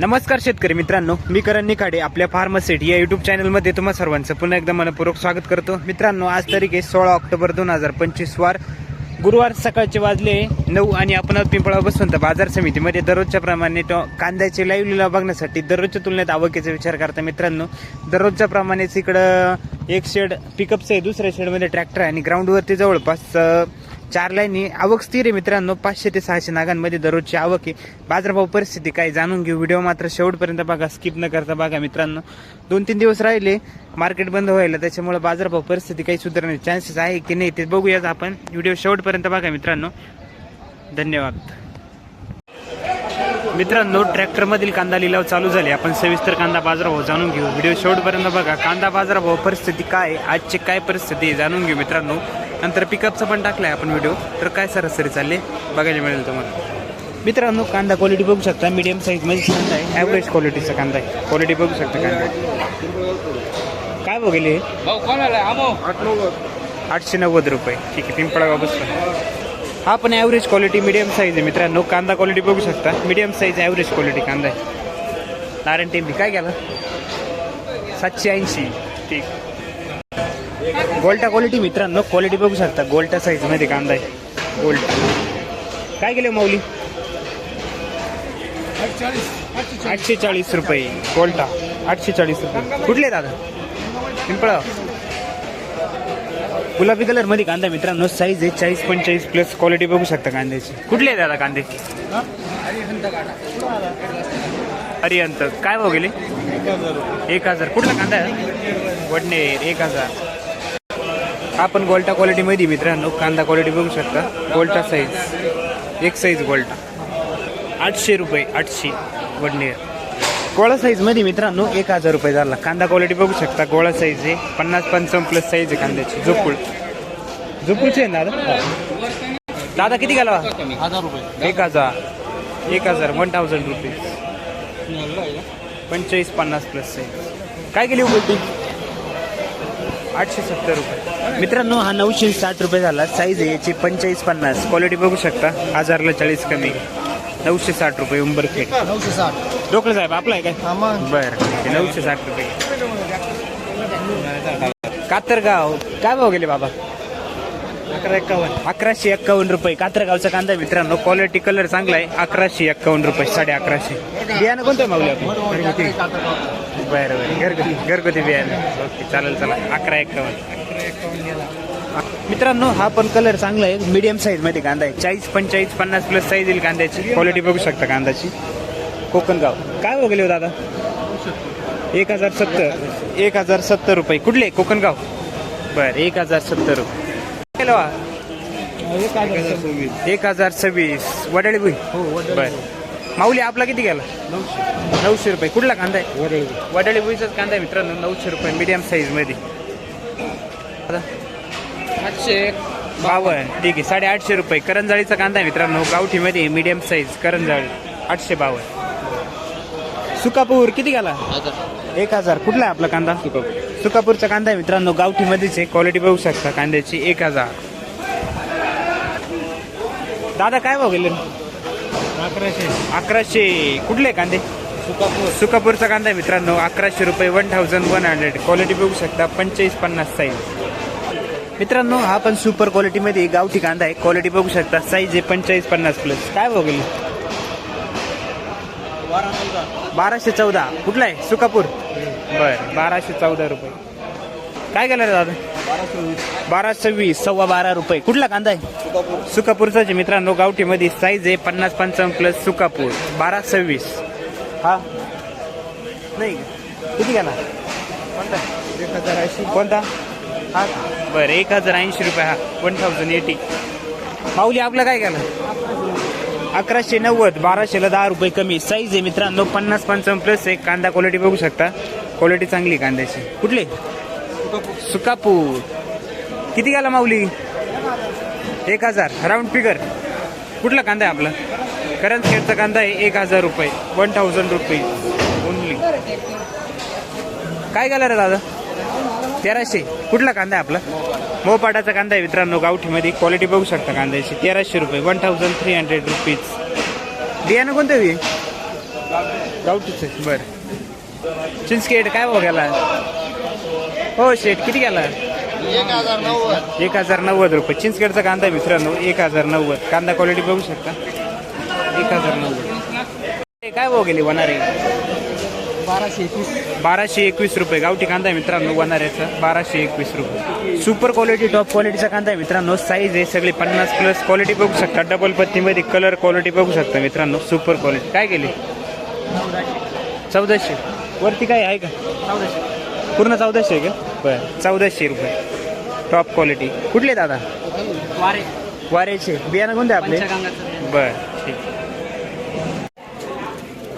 नमस्कार शेतकरी मित्रांनो मी करण निखाडे आपल्या फार्मसेट या युट्यूब चॅनलमध्ये तुम्हा सर्वांचं पुन्हा एकदा मनपूर्वक स्वागत करतो. मित्रांनो आज तारीख आहे सोळा ऑक्टोबर दोन हजार पंचवीस वार. गुरुवार सकाळचे वाजले नऊ आणि आपण पिंपळा बसवंत बाजार समितीमध्ये. दररोजच्या प्रमाणे तो कांद्याचे लाईव्ह लिलाव बघण्यासाठी दररोजच्या तुलनेत आवकेचा विचार करता मित्रांनो. दररोजच्या प्रमाणेच इकडं एक शेड पिकअपचं आहे दुसऱ्या शेडमध्ये ट्रॅक्टर आहे आणि ग्राउंडवरती जवळपास चार लाईनी. आवक स्थिर आहे मित्रांनो. पाचशे ते सहाशे नागांमध्ये दररोजची आवक आहे. बाजारभाव परिस्थिती काय जाणून घेऊ. व्हिडिओ मात्र शेवटपर्यंत बघा. स्किप न करता बघा मित्रांनो. दोन तीन दिवस राहिले. मार्केट बंद व्हायला. त्याच्यामुळे बाजारभाव परिस्थिती काही सुधारण्याचे चान्सेस आहे की नाही ते बघूयाच आपण. व्हिडिओ शेवटपर्यंत बघा मित्रांनो. धन्यवाद. मित्रांनो ट्रॅक्टरमधील कांदा लिलाव चालू झाले. आपण सविस्तर कांदा बाजारभाव जाणून घेऊ. व्हिडिओ शेवटपर्यंत बघा. कांदा बाजारभाव परिस्थिती काय आजची काय परिस्थिती जाणून घेऊ मित्रांनो. नंतर पिकअपचा पण टाकलाय आपण व्हिडिओ तर काय सरासरी चालले बघायला मिळेल तुम्हाला. मित्रांनो कांदा क्वालिटी बघू शकता. मीडियम साईजमध्ये कांदा आहे. ॲव्हरेज क्वालिटीचा कांदा आहे. क्वालिटी बघू शकता कांदा. काय बघेल भाऊ कोणाला आमो आठशे नव्वद रुपये. ठीक आहे पिंपळगाव बसला. हा पण ॲव्हरेज क्वालिटी मिडियम साईज आहे मित्रांनो. कांदा क्वालिटी बघू शकता. मिडियम साईज ॲव्हरेज क्वालिटी कांदा आहे. नारायण टेंबी काय केलं सातशे ऐंशी. ठीक. गोल्टा क्वालिटी मित्रांनो क्वालिटी बघू शकता. गोल्टा साईजमध्ये कांदा आहे. गोल्ड काय केलं माऊली? आठशे चाळीस रुपये. गोल्टा आठशे चाळीस रुपये. कुठले दादा? पिंपळा. गुलाबी कलरमध्ये कांदा मित्रांनो साईज आहे चाळीस पंचेचाळीस प्लस क्वालिटी बघू शकता कांद्याची. कुठले आहे दादा कांदे? अरियंत काय भाव गेले? एक हजार. कुठला कांदा आहे? वडणे एक हजार. हा पण गोल्टा क्वालिटी मध्ये मित्रांनो कांदा क्वालिटी बघू शकता. गोल्टा साईज एक साईज गोल्टा आठशे रुपये आठशे. वडणे. गोळा साईजमध्ये मित्रांनो एक हजार रुपये झाला. कांदा क्वालिटी बघू शकता. गोळा साईज आहे. पन्नास पंचावन्न प्लस साईज आहे कांद्याची. झोपूळ. झोपूळचे आहे ना दादा? दादा किती हजार रुपये. एक हजार. एक हजार. वन थाउजंड रुपीज पंचेचाळीस पन्नास प्लस साईज काय केली हो बोलती आठशे सत्तर रुपये. मित्रांनो हा नऊशे साठ रुपये झाला. साईज आहे याची पंचेचाळीस पन्नास. क्वालिटी बघू शकता. हजारला चाळीस कमी. नऊशे साठ रुपये उंबरखेड नऊशे साठ. डोकलं साहेब आपला आहे काय? हा मग. बर ठीक आहे, नऊशे साठ रुपये. कातरगाव. काय भाव गेले बाबा? अकरा एक्कावन्न अकराशे एक्कावन्न रुपये. कातरगावचा कांदा मित्रांनो. क्वालिटी कलर चांगला आहे. अकराशे एक्कावन्न रुपये साडे अकराशे. बियाणं कोणतं मागले आपण बरं बरं. घरगुती घरगुती बियाणे. ओके चालेल चला. अकरा एक्कावन्न मित्रांनो हा पण कलर चांगला आहे. मीडियम साईजमध्ये कांदा आहे. चाळीस पंचेचाळीस पन्नास प्लस साईज येईल कांद्याची. क्वालिटी बघू शकता कांद्याची. कोकणगाव काय वगैरे हो दादा? एक हजार सत्तर. एक हजार सत्तर रुपये. कुठले? कोकणगाव बर एक हजार सत्तर रुपये. वा? एक हजार सव्वीस. एक हजार सव्वीस. वडाळी हो बर. माऊली आपला किती गेला? नऊशे. रुपये. कुठला कांदा आहे? वडळी वडाळी भुईचाच कांदा आहे मित्रांनो नऊशे रुपये मीडियम साईजमध्ये. आता? आठशे बावन्न ठीक आहे साडेआठशे रुपये. करंजाळीचा कांदा आहे मित्रांनो गावठीमध्ये मीडियम साईज करंजाळी. आठशे बावन्न सुकापूर किती गेला? एक हजार. कुठला आहे आपला कांदा? सुकापूरचा कांदा आहे मित्रांनो गावठीमध्येच आहे. क्वालिटी बघू शकता कांद्याची. एक हजार. दादा काय भाव गेले? अकराशे. अकराशे. कुठले कांदे? सुकापूर. सुकापूरचा कांदा आहे मित्रांनो अकराशे रुपये one thousand one hundred quality बघू शकता पंचेचाळीस पन्नास साईज मित्रांनो हा पण सुपर क्वालिटीमध्ये गावठी कांदा आहे. क्वालिटी बघू शकता साईज आहे पंचेचाळीस पन्नास प्लस काय चौदा बाराशे चौदा. कुठला आहे? सुकापूर. बर बाराशे चौदा रुपये. काय केलं रे दादा? बारा सव्वीस सव्वा बारा रुपये. कुठला कांदा आहे? सुकापूर सुकापूरचा मित्रांनो गावठीमध्ये साईज आहे पन्नास पंचावन्न प्लस सुकापूर. बारा सव्वीस हा? नाही. किती ना कोणता? एक हजार ऐंशी कोणता? हा. बरं एक हजार ऐंशी रुपये हा. वन थाउजंड एटी माऊली आपलं काय केलं? अकराशे नव्वद बाराशेला दहा रुपये कमी. साईज आहे मित्रांनो पन्नास पंचावन्न प्लस आहे कांदा क्वालिटी बघू शकता. क्वालिटी चांगली कांद्याची. कुठली? सुकापूर किती गेला माऊली? एक हजार. राऊंड फिगर कुठला कांदा आहे आपला? करंज खेडचा कांदा आहे एक हजार रुपये. वन थाउजंड रुपये. ओनली काय गेला रे दादा? तेराशे. कुठला कांदा आहे आपला? मोपाटाचा कांदा आहे मित्रांनो गावठीमध्ये. क्वालिटी बघू शकता कांद्याची. तेराशे रुपये. One thousand three hundred rupees बियाणं कोणतं बी गावठीच. बरं. चिंचकेट काय बघायला हो शेट किती गेला? एक हजार नव्वद एक हजार नव्वद रुपये. चिंचखेडचा कांदा आहे मित्रांनो एक हजार नव्वद. कांदा क्वालिटी बघू शकता? एक हजार नव्वद. हे काय भाव गेली वनारे? बाराशे एकवीस. बाराशे एकवीस रुपये. गावठी कांदा आहे मित्रांनो वनाऱ्याचा. बाराशे एकवीस रुपये. सुपर क्वालिटी टॉप क्वालिटीचा कांदा आहे मित्रांनो. साईज आहे सगळी पन्नास प्लस क्वालिटी बघू शकता. डबल पत्तीमध्ये कलर क्वालिटी बघू शकता मित्रांनो. सुपर क्वालिटी काय गेली? चौदाशे. वरती काय आहे का? चौदाशे. पूर्ण चौदाशे आहे का? बरं चौदाशे रुपये. टॉप क्वालिटी कुठले दादा? वारे. वाऱ्याचे बियाणं कोणते आपले? बर.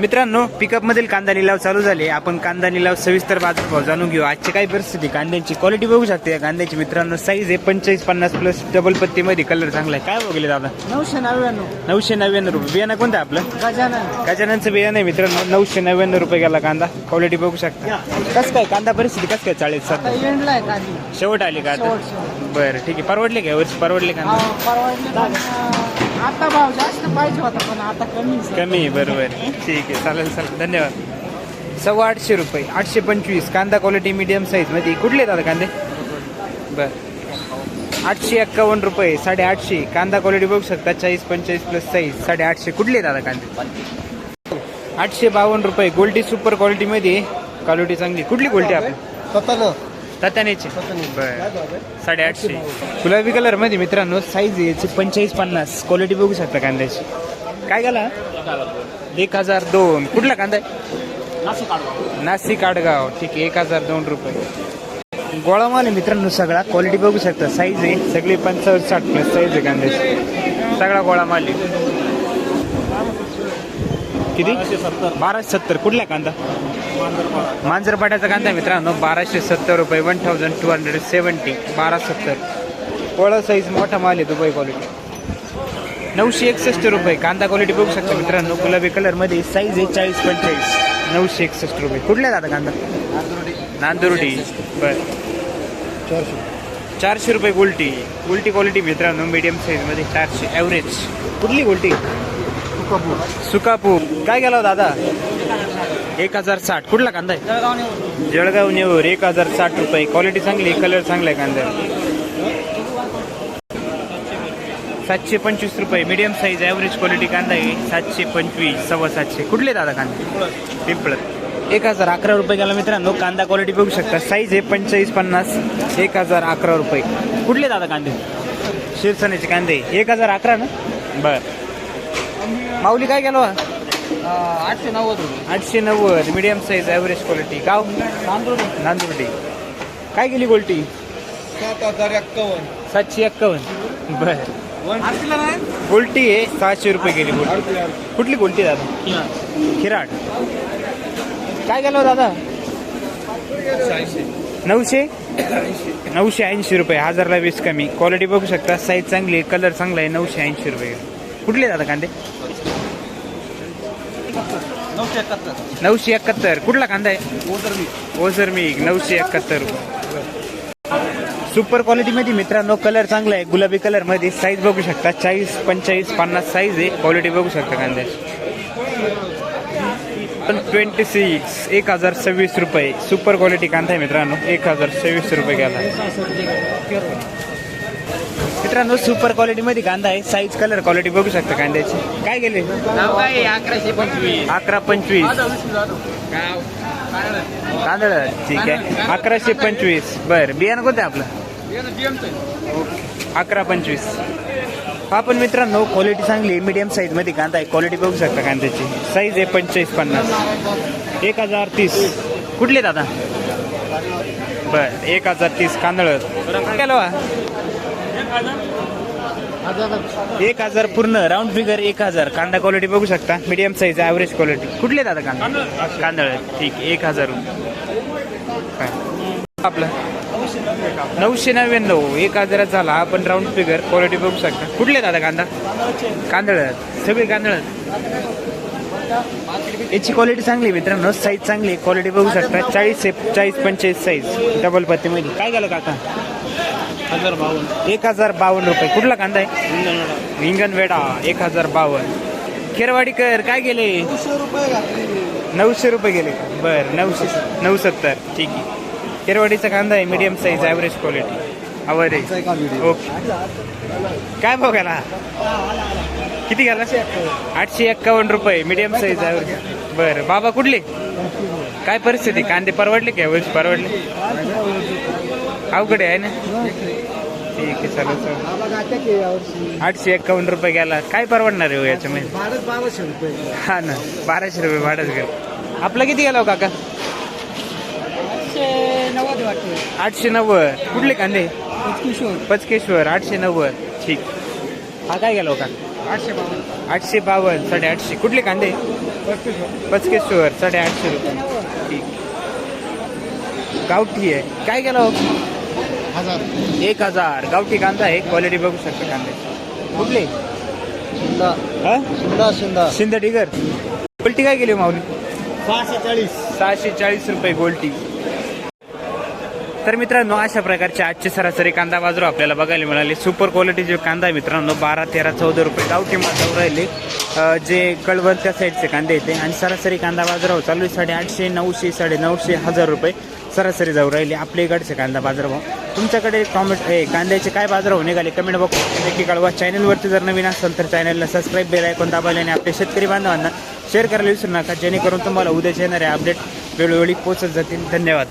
मित्रांनो पिकअप मधील कांदा लिलाव चालू झाले. आपण कांदा लिलाव सविस्तर बाजारभाव जाणून घेऊ. आजची काय परिस्थिती? कांद्यांची क्वालिटी बघू शकते. या कांद्याची मित्रांनो साईज आहे पंचेचाळीस पन्नास प्लस डबल पत्तीमध्ये कलर चांगला आहे. काय बघले दादा? नऊशे नव्याण्णव. नऊशे नव्याण्णव रुपये. बियाणं कोणतं आपलं? गजानन. गजाननचं बियाणं आहे मित्रांनो. नऊशे नव्याण्णव रुपये गेला कांदा. क्वालिटी बघू शकता. कसं काय? कांदा परिस्थिती कसं काय? चाळीस सात एंडला आहे शेवट आली का आता? शेवट, शेवट. बरं ठीक आहे. परवडले का? वर्ष परवडले कांदा परवडले आता भाव जास्त पाहिजे होता पण आता कमी कमी बरोबर. ठीक आहे चालेल चालेल. धन्यवाद. सव्वा आठशे रुपये आठशे पंचवीस. कांदा क्वालिटी मीडियम साईजमध्ये. कुठले दादा कांदे? बर. आठशे एक्कावन्न रुपये साडेआठशे. कांदा क्वालिटी बघू शकता चाळीस पंचेचाळीस प्लस साईज साडेआठशे. कुठले दादा कांदे? आठशे बावन्न रुपये. गोल्टी सुपर क्वालिटी मध्ये. क्वालिटी चांगली. कुठली गोल्टी आपली? स्वतःनं तात्यानेची बर. साडेआठशे. गुलाबी कलरमध्ये मित्रांनो साईज आहे याची पंचेचाळीस पन्नास. क्वालिटी बघू शकता कांद्याची. काय गेला एक हजार दोन. कुठला कांदा आहे? नाशिक आडगाव. ठीक आहे एक हजार दोन रुपये. गोळा माल आहे मित्रांनो सगळा. क्वालिटी बघू शकता. साईज आहे. सगळी पंचावन्न साठ प्लस साईज आहे कांद्याची. सगळा गोळा माल आहे. किती? बाराशे सत्तर. कुठला कांदा? मांजरपाट्याचा कांदा मित्रांनो बाराशे सत्तर रुपये one thousand two hundred seventy बारा सत्तर. पोळा साईज मोठा माल आहे दुबई क्वालिटी नऊशे एकसष्ट रुपये कांदा क्वालिटी बघू शकता मित्रांनो गुलाबी कलरमध्ये साईज आहे चाळीस पंचेचाळीस. नऊशे एकसष्ट रुपये. कुठल्या दादा कांदा? नांदुर्डी. बर. चारशे. रुपये गुलटी. गुलटी क्वालिटी मित्रांनो मीडियम साईजमध्ये चारशे ॲव्हरेज कुठली गुलटी? सुकापू काय गेला हो दादा? एक हजार साठ. कुठला कांदा आहे? जळगाव नेवर एक हजार साठ रुपये. क्वालिटी चांगली कलर चांगला आहे कांदा. सातशे पंचवीस रुपये. मीडियम साईज ॲव्हरेज क्वालिटी कांदा आहे. सातशे पंचवीस सव्वा सातशे. कुठले दादा कांदा? पिंपळत एक हजार अकरा रुपये गेला मित्रांनो. कांदा क्वालिटी बघू शकता. साईज आहे पंचेचाळीस पन्नास. एक हजार अकरा रुपये. कुठले दादा कांदे? शिरसनेचे कांदे. एक हजार अकरा ना? बर. माऊली काय गेलो? आठशे नव्वद रुपये आठशे नव्वद मीडियम साईज ॲव्हरेज क्वालिटी गाव तांदूळ नांदुर्डी काय गेली गोल्टी सात हजार एक्कावन्न सातशे एक्कावन्न बर आरतीला नाही गोल्टी आहे सहाशे रुपये गेली गोल्टी कुठली गोल्टी दादा खिराड काय गेलो दादा नऊशे नऊशे ऐंशी रुपये हजारला वीस कमी क्वालिटी बघू शकता साईज चांगली आहे कलर चांगला आहे नऊशे ऐंशी रुपये कुठले दादा कांदे नऊशे एकाहत्तर. नऊशे एकाहत्तर. कुठला कांदा आहे? ओझर मी नऊशे एकाहत्तर रुपये. सुपर क्वालिटीमध्ये मित्रांनो कलर चांगला आहे. गुलाबी कलरमध्ये साईज बघू शकता. चाळीस पंचेचाळीस पन्नास साईज आहे. क्वालिटी बघू शकता कांद्याची ट्वेंटी सिक्स एक हजार सव्वीस रुपये. सुपर क्वालिटी कांदा आहे मित्रांनो. एक हजार सव्वीस रुपये गेला. मित्रांनो सुपर क्वालिटीमध्ये कांदा आहे. साईज कलर क्वालिटी बघू शकता कांद्याची. काय गेले अकराशे पंचवीस. अकरा पंचवीस. तांदळ ठीक आहे. अकराशे पंचवीस. बर बियाणं कोणतं आपलं? अकरा पंचवीस. आपण मित्रांनो क्वालिटी चांगली मीडियम साईजमध्ये कांदा आहे. क्वालिटी बघू शकता कांद्याची. साईज आहे पंचेचाळीस पन्नास. एक हजार तीस. कुठले दादा? बर एक हजार तीस कांदळ केलं एक हजार पूर्ण. राऊंड फिगर एक हजार. कांदा क्वालिटी बघू शकता. मीडियम साईज ॲव्हरेज क्वालिटी कुठले दादा कांदा? कांदळ. ठीक. एक हजार. आपलं? नऊशे नव्याण्णव. एक हजारात झाला आपण राऊंड फिगर क्वालिटी बघू शकता. कुठले दादा कांदा? कांदळ. सगळे कांदळ. याची क्वालिटी चांगली आहे मित्रांनो. साईज चांगली क्वालिटी बघू शकता. चाळीस चाळीस पंचेचाळीस साईज डबल पत्तीमध्ये काय झालं काका? हजार बावन्न. एक हजार बावन्न रुपये. कुठला कांदा आहे? रिंगणवेडा एक हजार बावन्न. खेरवाडीकर काय गेले? नऊशे रुपये गेले का? बर नऊशे नऊ सत्तर ठीक आहे. खेरवाडीचा कांदा आहे मीडियम साईज ॲव्हरेज क्वालिटी आहे ओके. काय भाव गेला? किती गेला? आठशे एक्कावन्न रुपये मीडियम साईज ॲव्हरेज बरं बाबा कुठले? काय परिस्थिती? कांदे परवडले का? यावेळेस परवडले? अवघड आहे ना? ठीक आहे चालेल चालेल. आठशे एक्कावन्न रुपये गेला. काय परवडणार आहे हो याच्यामध्ये? बाराशे रुपये हा ना बाराशे रुपये भाडंच गेलं. आपला किती गेला हो काका? नव्वद आठशे नव्वद. कुठले कांदे? पचकेश्वर आठशे नव्वद. ठीक. हा काय गेला हो काका? आठशे बावन्न आठशे बावन्न साडेआठशे. कुठले कांदे? पचकेश्वर साडेआठशे रुपये. ठीक. गावठी आहे. काय गेला हो? हजार. एक हजार. गावठी कांदा आहे. क्वालिटी बघू शकता कांदे कुठले? शिंदा. हा? शिंदा शिंदा. शिंदे डिगर गोल्टी काय गेली हो माऊली? सहाशे चाळीस. सहाशे चाळीस रुपये गोल्टी. तर मित्रांनो अशा प्रकारचे आजचे सरासरी कांदा बाजार आपल्याला बघायला मिळाले. सुपर क्वालिटीचे कांदा आहे मित्रांनो बारा तेरा चौदा रुपये. गावठी मातावर राहिले. जे कळवण त्या साईडचे कांदे येते. आणि सरासरी कांदा बाजारभाव चालू आहे साडेआठशे नऊशे साडे नऊशे हजार रुपये. सरासरी जाऊ राहिली. आपल्या इकडचे कांदा बाजारभाव. तुमच्याकडे टॉमॅटो हे कांद्याचे काय बाजारभाव निघाले? कमेंट बॉक्स नक्की कळवा. चॅनलवरती जर नवीन असेल तर चॅनलला सबस्क्राईब बेल ऐकून दाबायला आणि आपल्या शेतकरी बांधवांना शेअर करायला विसरू नका. जेणेकरून तुम्हाला उद्याच येणारे अपडेट वेळोवेळी पोहोचत जातील. धन्यवाद.